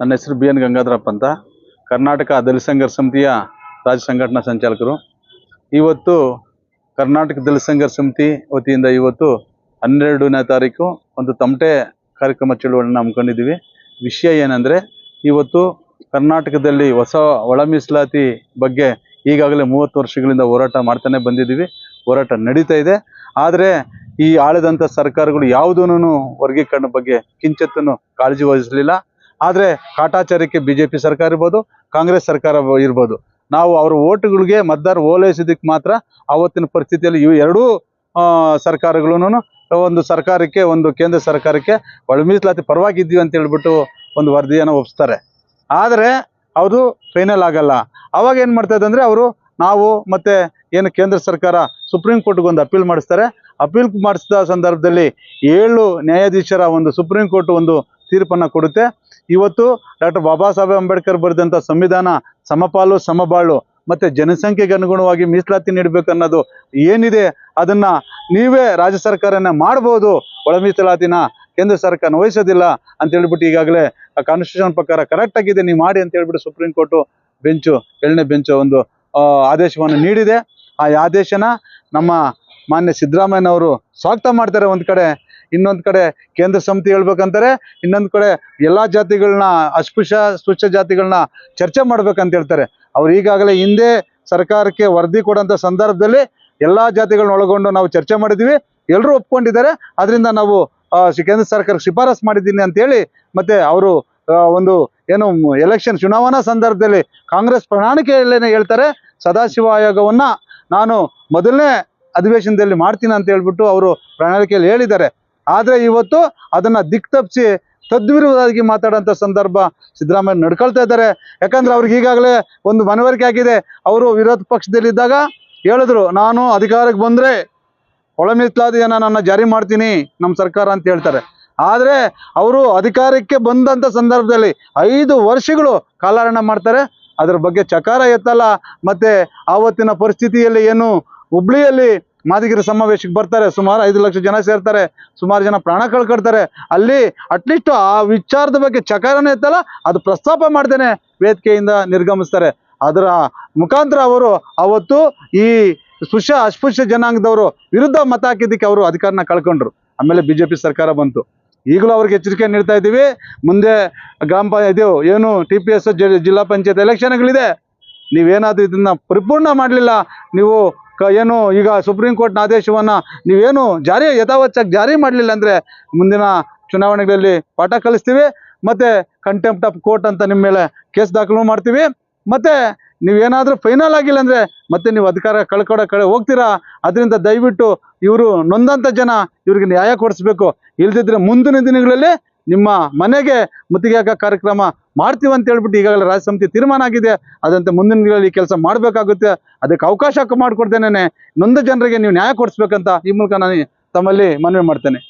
ನನ್ನ ಹೆಸರು B N Gangadharappa ಅಂತ. ಕರ್ನಾಟಕ ದಲಿತ ಸಂಘರ್ಷ ಸಮಿತಿಯ ರಾಜ್ಯ ಸಂಘಟನಾ ಸಂಚಾಲಕರು. ಇವತ್ತು ಕರ್ನಾಟಕ ದಲಿತ ಸಂಘರ್ಷ ಸಮಿತಿ ವತಿಯಿಂದ ಇವತ್ತು ಹನ್ನೆರಡನೇ ತಾರೀಕು ಒಂದು ತಮಟೆ ಕಾರ್ಯಕ್ರಮ ಚಳುವಳಿಯನ್ನು ಹಮ್ಮಿಕೊಂಡಿದ್ದೀವಿ. ವಿಷಯ ಏನಂದರೆ, ಇವತ್ತು ಕರ್ನಾಟಕದಲ್ಲಿ ಹೊಸ ಒಳ ಮೀಸಲಾತಿ ಬಗ್ಗೆ ಈಗಾಗಲೇ ಮೂವತ್ತು ವರ್ಷಗಳಿಂದ ಹೋರಾಟ ಮಾಡ್ತಾನೆ ಬಂದಿದ್ದೀವಿ. ಹೋರಾಟ ನಡೀತಾ ಇದೆ. ಆದರೆ ಈ ಆಳಿದಂಥ ಸರ್ಕಾರಗಳು ಯಾವುದೂ ವರ್ಗೀಕರಣ ಬಗ್ಗೆ ಕಿಂಚಿತ್ತನ್ನು ಕಾಳಜಿ ವಹಿಸಲಿಲ್ಲ. ಆದರೆ ಕಾಟಾಚಾರಕ್ಕೆ ಬಿ ಜೆ ಪಿ ಸರ್ಕಾರ ಇರ್ಬೋದು, ಕಾಂಗ್ರೆಸ್ ಸರ್ಕಾರ ಇರ್ಬೋದು. ನಾವು ಅವರ ಓಟುಗಳಿಗೆ ಮತದಾರ ಓಲೈಸೋದಕ್ಕೆ ಮಾತ್ರ ಆವತ್ತಿನ ಪರಿಸ್ಥಿತಿಯಲ್ಲಿ ಇವು ಎರಡೂ ಸರ್ಕಾರಗಳೂ ಒಂದು ಸರ್ಕಾರಕ್ಕೆ, ಒಂದು ಕೇಂದ್ರ ಸರ್ಕಾರಕ್ಕೆ ಒಳ ಮೀಸಲಾತಿ ಪರವಾಗಿದ್ದೀವಿ ಅಂತ ಹೇಳ್ಬಿಟ್ಟು ಒಂದು ವರದಿಯನ್ನು ಒಪ್ಪಿಸ್ತಾರೆ ಆದರೆ ಅದು ಫೈನಲ್ ಆಗಲ್ಲ. ಅವಾಗ ಏನು ಮಾಡ್ತಾ ಇದೆ ಅಂದರೆ ಅವರು ನಾವು ಮತ್ತೆ ಏನು ಕೇಂದ್ರ ಸರ್ಕಾರ ಸುಪ್ರೀಂ ಕೋರ್ಟ್ಗೆ ಒಂದು ಅಪೀಲ್ ಮಾಡಿಸ್ತಾರೆ. ಅಪೀಲ್ ಮಾಡಿಸಿದ ಸಂದರ್ಭದಲ್ಲಿ ಏಳು ನ್ಯಾಯಾಧೀಶರ ಒಂದು ಸುಪ್ರೀಂ ಕೋರ್ಟ್ ಒಂದು ತೀರ್ಪನ್ನು ಕೊಡುತ್ತೆ. ಇವತ್ತು ಡಾಕ್ಟರ್ ಬಾಬಾ ಸಾಹೇಬ್ ಅಂಬೇಡ್ಕರ್ ಬರೆದಂಥ ಸಂವಿಧಾನ ಸಮಪಾಲು, ಸಮಬಾಳು ಮತ್ತೆ ಜನಸಂಖ್ಯೆಗೆ ಅನುಗುಣವಾಗಿ ಮೀಸಲಾತಿ ನೀಡಬೇಕನ್ನೋದು ಏನಿದೆ ಅದನ್ನ ನೀವೇ ರಾಜ್ಯ ಸರ್ಕಾರನ ಮಾಡ್ಬೋದು. ಒಳ ಮೀಸಲಾತಿನ ಕೇಂದ್ರ ಸರ್ಕಾರ ವಹಿಸೋದಿಲ್ಲ ಅಂತ ಹೇಳ್ಬಿಟ್ಟು ಈಗಾಗಲೇ ಕಾನ್ಸ್ಟಿಟ್ಯೂಷನ್ ಪ್ರಕಾರ ಕರೆಕ್ಟ್ ಆಗಿದೆ, ನೀವು ಮಾಡಿ ಅಂತ ಹೇಳ್ಬಿಟ್ಟು ಸುಪ್ರೀಂ ಕೋರ್ಟು ಬೆಂಚು, ಏಳನೇ ಬೆಂಚು ಒಂದು ಆದೇಶವನ್ನು ನೀಡಿದೆ. ಆ ಆದೇಶನ ನಮ್ಮ ಮಾನ್ಯ ಸಿದ್ದರಾಮಯ್ಯನವರು ಸ್ವಾಗತ ಮಾಡ್ತಾರೆ ಒಂದು ಕಡೆ. ಇನ್ನೊಂದು ಕಡೆ ಕೇಂದ್ರ ಸಮಿತಿ ಹೇಳ್ಬೇಕಂತಾರೆ, ಇನ್ನೊಂದು ಕಡೆ ಎಲ್ಲ ಜಾತಿಗಳನ್ನ ಅಸ್ಪೃಶ್ಯ ಸ್ಪೃಶ್ಯ ಜಾತಿಗಳನ್ನ ಚರ್ಚೆ ಮಾಡ್ಬೇಕಂತ ಹೇಳ್ತಾರೆ. ಅವ್ರು ಈಗಾಗಲೇ ಹಿಂದೆ ಸರ್ಕಾರಕ್ಕೆ ವರದಿ ಕೊಡೋಂಥ ಸಂದರ್ಭದಲ್ಲಿ ಎಲ್ಲ ಜಾತಿಗಳನ್ನ ಒಳಗೊಂಡು ನಾವು ಚರ್ಚೆ ಮಾಡಿದ್ವಿ. ಎಲ್ಲರೂ ಒಪ್ಕೊಂಡಿದ್ದಾರೆ. ಅದರಿಂದ ನಾವು ಕೇಂದ್ರ ಸರ್ಕಾರಕ್ಕೆ ಶಿಫಾರಸ್ ಮಾಡಿದ್ದೀನಿ ಅಂತೇಳಿ ಮತ್ತೆ ಅವರು ಒಂದು ಏನು ಎಲೆಕ್ಷನ್ ಚುನಾವಣಾ ಸಂದರ್ಭದಲ್ಲಿ ಕಾಂಗ್ರೆಸ್ ಪ್ರಣಾಳಿಕೆಯಲ್ಲೇನೆ ಹೇಳ್ತಾರೆ, ಸದಾಶಿವ ಆಯೋಗವನ್ನ ನಾನು ಮೊದಲನೇ ಅಧಿವೇಶನದಲ್ಲಿ ಮಾಡ್ತೀನಿ ಅಂತ ಹೇಳ್ಬಿಟ್ಟು ಅವರು ಪ್ರಣಾಳಿಕೆಯಲ್ಲಿ ಹೇಳಿದ್ದಾರೆ. ಆದರೆ ಇವತ್ತು ಅದನ್ನ ದಿಕ್ ತಪ್ಪಿಸಿ ತದ್ವಿರುದ್ಧವಾಗಿ ಮಾತಾಡೋಂಥ ಸಂದರ್ಭ ಸಿದ್ದರಾಮಯ್ಯ ನಡ್ಕೊಳ್ತಾ ಇದ್ದಾರೆ. ಯಾಕಂದ್ರೆ ಅವ್ರಿಗೆ ಈಗಾಗಲೇ ಒಂದು ಮನವರಿಕೆ ಆಗಿದೆ. ಅವರು ವಿರೋಧ ಪಕ್ಷದಲ್ಲಿದ್ದಾಗ ಹೇಳಿದ್ರು, ನಾನು ಅಧಿಕಾರಕ್ಕೆ ಬಂದರೆ ಒಳ ಮೀಸಲಾತಿಯನ್ನು ನನ್ನ ಜಾರಿ ಮಾಡ್ತೀನಿ ನಮ್ಮ ಸರ್ಕಾರ ಅಂತ ಹೇಳ್ತಾರೆ. ಆದರೆ ಅವರು ಅಧಿಕಾರಕ್ಕೆ ಬಂದಂಥ ಸಂದರ್ಭದಲ್ಲಿ ಐದು ವರ್ಷಗಳು ಕಾಲಹರಣ ಮಾಡ್ತಾರೆ. ಅದ್ರ ಬಗ್ಗೆ ಚಕಾರ ಎತ್ತಲ್ಲ. ಮತ್ತೆ ಆವತ್ತಿನ ಪರಿಸ್ಥಿತಿಯಲ್ಲಿ ಏನು ಹುಬ್ಳಿಯಲ್ಲಿ ಮಾದಿಗಿರಿ ಸಮಾವೇಶಕ್ಕೆ ಬರ್ತಾರೆ. ಸುಮಾರು ಐದು ಲಕ್ಷ ಜನ ಸೇರ್ತಾರೆ. ಸುಮಾರು ಜನ ಪ್ರಾಣ ಕಳ್ಕೊಡ್ತಾರೆ ಅಲ್ಲಿ ಅಟ್ಲೀಸ್ಟ್ ಆ ವಿಚಾರದ ಬಗ್ಗೆ ಚಕಾರನೇ ಇತ್ತಲ್ಲ, ಅದು ಪ್ರಸ್ತಾಪ ಮಾಡ್ದೇನೆ ವೇದಿಕೆಯಿಂದ ನಿರ್ಗಮಿಸ್ತಾರೆ. ಅದರ ಮುಖಾಂತರ ಅವರು ಅವತ್ತು ಈ ಸ್ಪೃಶ್ಯ ಅಸ್ಪೃಶ್ಯ ಜನಾಂಗದವರು ವಿರುದ್ಧ ಮತ ಹಾಕಿದ್ದಕ್ಕೆ ಅವರು ಅಧಿಕಾರನ ಕಳ್ಕೊಂಡ್ರು. ಆಮೇಲೆ ಬಿಜೆಪಿ ಸರ್ಕಾರ ಬಂತು. ಈಗಲೂ ಅವ್ರಿಗೆ ಎಚ್ಚರಿಕೆ ನೀಡ್ತಾ ಇದ್ದೀವಿ. ಮುಂದೆ ಗ್ರಾಮ ಇದು ಏನು ಟಿ ಪಿ ಎಸ್ ಜಿಲ್ಲಾ ಪಂಚಾಯತ್ ಎಲೆಕ್ಷನ್ಗಳಿದೆ ನೀವೇನಾದ್ರೂ ಇದನ್ನ ಪರಿಪೂರ್ಣ ಮಾಡಲಿಲ್ಲ, ನೀವು ಏನು, ಈಗ ಸುಪ್ರೀಂ ಕೋರ್ಟ್ನ ಆದೇಶವನ್ನು ನೀವೇನು ಜಾರಿ, ಯಥಾವತ್ತಾಗಿ ಜಾರಿ ಮಾಡಲಿಲ್ಲ ಅಂದರೆ ಮುಂದಿನ ಚುನಾವಣೆಗಳಲ್ಲಿ ಪಾಠ ಕಲಿಸ್ತೀವಿ. ಮತ್ತು ಕಂಟೆಂಪ್ಟ್ ಆಫ್ ಕೋರ್ಟ್ ಅಂತ ನಿಮ್ಮ ಮೇಲೆ ಕೇಸ್ ದಾಖಲು ಮಾಡ್ತೀವಿ. ಮತ್ತು ನೀವೇನಾದರೂ ಫೈನಲ್ ಆಗಿಲ್ಲ ಅಂದರೆ ಮತ್ತೆ ನೀವು ಅಧಿಕಾರ ಕಳ್ಕೊಡೋ ಕಡೆ ಹೋಗ್ತೀರಾ? ಅದರಿಂದ ದಯವಿಟ್ಟು ಇವರು ನೊಂದಂಥ ಜನ ಇವ್ರಿಗೆ ನ್ಯಾಯ ಕೊಡಿಸ್ಬೇಕು. ಇಲ್ದಿದ್ರೆ ಮುಂದಿನ ದಿನಗಳಲ್ಲಿ ನಿಮ್ಮ ಮನೆಗೆ ಮುತ್ತಿಗೆ ಹಾಕೋ ಕಾರ್ಯಕ್ರಮ ಮಾಡ್ತೀವಿ ಅಂತ ಹೇಳ್ಬಿಟ್ಟು ಈಗಾಗಲೇ ರಾಜ್ಯ ಸಮಿತಿ ತೀರ್ಮಾನ ಆಗಿದೆ. ಅದಂತೆ ಮುಂದಿನ ದಿನಗಳಲ್ಲಿ ಕೆಲಸ ಮಾಡಬೇಕಾಗುತ್ತೆ. ಅದಕ್ಕೆ ಅವಕಾಶ ಮಾಡಿಕೊಡ್ತೇನೆ. ನೊಂದ ಜನರಿಗೆ ನೀವು ನ್ಯಾಯ ಕೊಡಿಸ್ಬೇಕಂತ ಈ ಮೂಲಕ ನಾನು ತಮ್ಮಲ್ಲಿ ಮನವಿ ಮಾಡ್ತೇನೆ.